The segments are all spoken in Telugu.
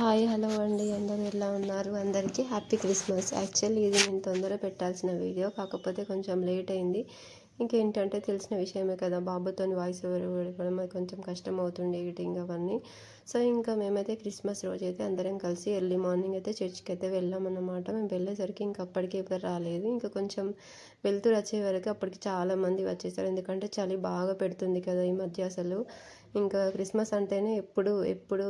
హాయ్ హలో అండి. అందరూ ఎలా ఉన్నారు? అందరికీ హ్యాపీ క్రిస్మస్. యాక్చువల్లీ ఇది నేను తొందరగా పెట్టాల్సిన వీడియో కాకపోతే కొంచెం లేట్ అయింది. ఇంకేంటంటే తెలిసిన విషయమే కదా బాబుతో వాయిస్ ఓవర్ ఇవ్వడం అది కొంచెం కష్టం అవుతుండే ఎడిటింగ్ అవన్నీ. సో ఇంకా మేమైతే క్రిస్మస్ రోజు అయితే అందరం కలిసి ఎర్లీ మార్నింగ్ అయితే చర్చ్కి అయితే వెళ్ళామన్నమాట. మేము వెళ్ళేసరికి ఇంకా అప్పటికే ఇప్పుడు రాలేదు. ఇంకా కొంచెం వెళ్తూ వచ్చే వరకు అప్పటికి చాలామంది వచ్చేసారు. ఎందుకంటే చలి బాగా పెడుతుంది కదా ఈ మధ్య అసలు. ఇంకా క్రిస్మస్ అంటేనే ఎప్పుడు ఎప్పుడు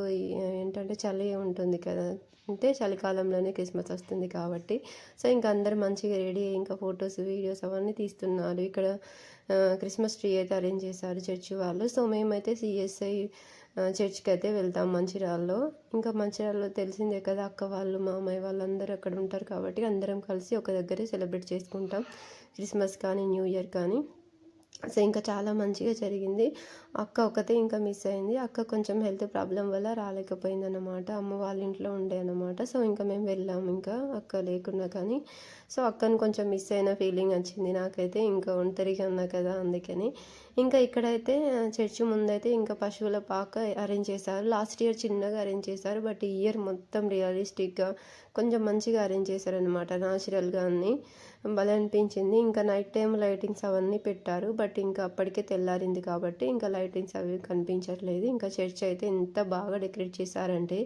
ఏంటంటే చలి ఉంటుంది కదా. అంటే చలికాలంలోనే క్రిస్మస్ వస్తుంది కాబట్టి. సో ఇంకా అందరు మంచిగా రెడీ ఇంకా ఫొటోస్ వీడియోస్ అవన్నీ తీస్తున్నారు. ఇక్కడ క్రిస్మస్ ట్రీ అయితే అరేంజ్ చేశారు చర్చి వాళ్ళు. సో మేమైతే సిఎస్ఐ చర్చ్కి అయితే వెళ్తాం మంచిర్యాలలో. ఇంకా మంచిర్యాలలో తెలిసిందే కదా అక్క వాళ్ళు మామయ్య వాళ్ళు అందరూ అక్కడ ఉంటారు కాబట్టి అందరం కలిసి ఒక దగ్గరే సెలబ్రేట్ చేసుకుంటాం. క్రిస్మస్ కానీ న్యూ ఇయర్ కానీ. సో ఇంకా చాలా మంచిగా జరిగింది. అక్క ఒకతే ఇంకా మిస్ అయింది. అక్క కొంచెం హెల్త్ ప్రాబ్లం వల్ల రాలేకపోయింది అన్నమాట అమ్మ వాళ్ళ ఇంట్లో ఉండే అనమాట సో ఇంకా మేము వెళ్ళాము ఇంకా అక్క లేకున్నా కానీ. సో అక్కను కొంచెం మిస్ అయిన ఫీలింగ్ వచ్చింది నాకైతే. ఇంకా ఒంటరిగా ఉన్నా కదా అందుకని. ఇంకా ఇక్కడైతే చర్చి ముందైతే ఇంకా పశువుల పాక అరేంజ్ చేశారు. లాస్ట్ ఇయర్ చిన్నగా అరేంజ్ చేశారు. బట్ ఈ ఇయర్ మొత్తం రియలిస్టిక్గా కొంచెం మంచిగా అరేంజ్ చేశారనమాట న్యాచురల్గా అన్నీ. భలే అనిపించింది. ఇంకా నైట్ టైం లైటింగ్స్ అవన్నీ పెట్టారు. బట్ ఇంకా అప్పటికే తెల్లారింది కాబట్టి ఇంకా లైటింగ్స్ అవి కనిపించట్లేదు. ఇంకా చర్చ్ అయితే ఎంత బాగా డెకరేట్ చేశారంటే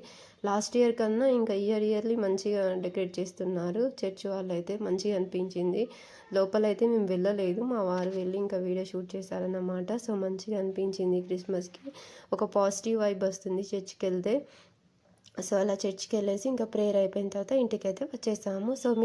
లాస్ట్ ఇయర్ కన్నా ఇంకా ఇయర్ ఇయర్లీ మంచిగా డెకరేట్ చేస్తున్నారు. చర్చ్ వాళ్ళు అయితే మంచిగా అనిపించింది. లోపలైతే మేము వెళ్ళలేదు. మా వారు వెళ్ళి ఇంకా వీడియో షూట్ చేశారన్నమాట. సో మంచిగా అనిపించింది క్రిస్మస్కి. ఒక పాజిటివ్ వైబ్ వస్తుంది చర్చ్కి వెళ్తే సో అలా చర్చ్కి వెళ్ళేసి ఇంకా ప్రేయర్ అయిపోయిన తర్వాత ఇంటికి అయితే వచ్చేసాము. సో మీరు